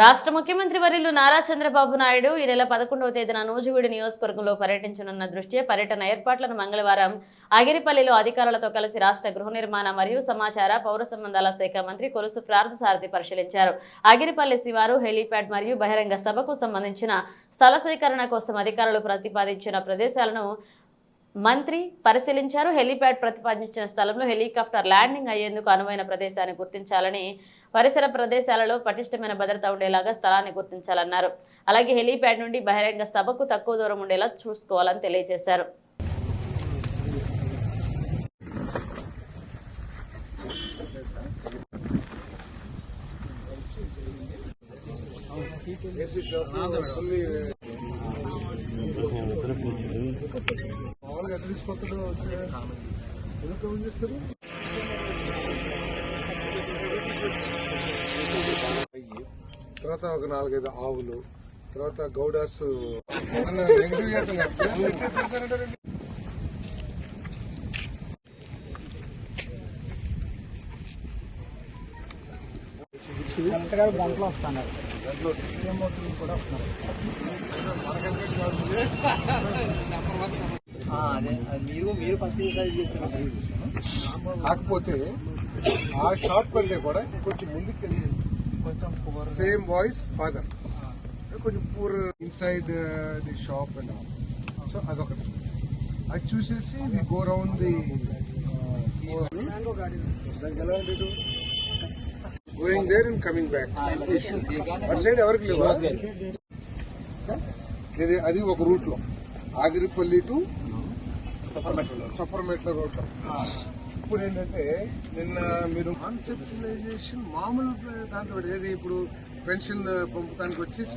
రాష్ట్ర ముఖ్యమంత్రి వర్యులు నారా చంద్రబాబు నాయుడు ఈ నెల పదకొండవ తేదీన నూజివీడు నియోజకవర్గంలో పర్యటించనున్న దృష్ట్యా పర్యటన ఏర్పాట్లను మంగళవారం అగిరిపల్లిలో అధికారులతో కలిసి రాష్ట్ర గృహ నిర్మాణ మరియు సమాచార పౌర సంబంధాల శాఖ మంత్రి కొలుసు ప్రార్థసారథి పరిశీలించారు. అగిరిపల్లి శివారు హెలీప్యాడ్ మరియు బహిరంగ సభకు సంబంధించిన స్థల సేకరణ కోసం అధికారులు ప్రతిపాదించిన ప్రదేశాలను మంత్రి పరిశీలించారు. హెలీప్యాడ్ ప్రతిపాదించిన స్థలంలో హెలికాప్టర్ ల్యాండింగ్ అయ్యేందుకు అనువైన ప్రదేశాన్ని గుర్తించాలని పరిసర ప్రదేశాలలో పటిష్టమైన భద్రత ఉండేలాగా స్థలాన్ని గుర్తించాలన్నారు. అలాగే హెలీప్యాడ్ నుండి బహిరంగ సభకు తక్కువ దూరం ఉండేలా చూసుకోవాలని తెలియజేశారు. తర్వాత ఒక నాలుగైదు ఆవులు తర్వాత గౌడాస్. చేస్తున్నారు గంటలు వస్తున్నారు కూడా వస్తున్నారు అదే అది మీరు మీరు ఫస్ట్ చేస్తారు కాకపోతే ఆ షాప్ కంటే కూడా కొంచెం ముందుకు కొంచెం సేమ్ వాయిస్ ఫాదర్ కొంచెం poor inside the shop and so అదొకటి. అది చూసేసి we go round the going there and coming back అటు సైడ్ ఎవరికి లేవా? ఇది అది ఒక రూట్లో. ఆగిరిపల్లి టు చప్పరమెట్ల రోడ్లో ఇప్పుడు ఏంటంటే నిన్న మీరు కాన్సెప్టలైజేషన్ మామూలు దాంట్లో ఏది ఇప్పుడు పెన్షన్ పంపడానికి వచ్చేసి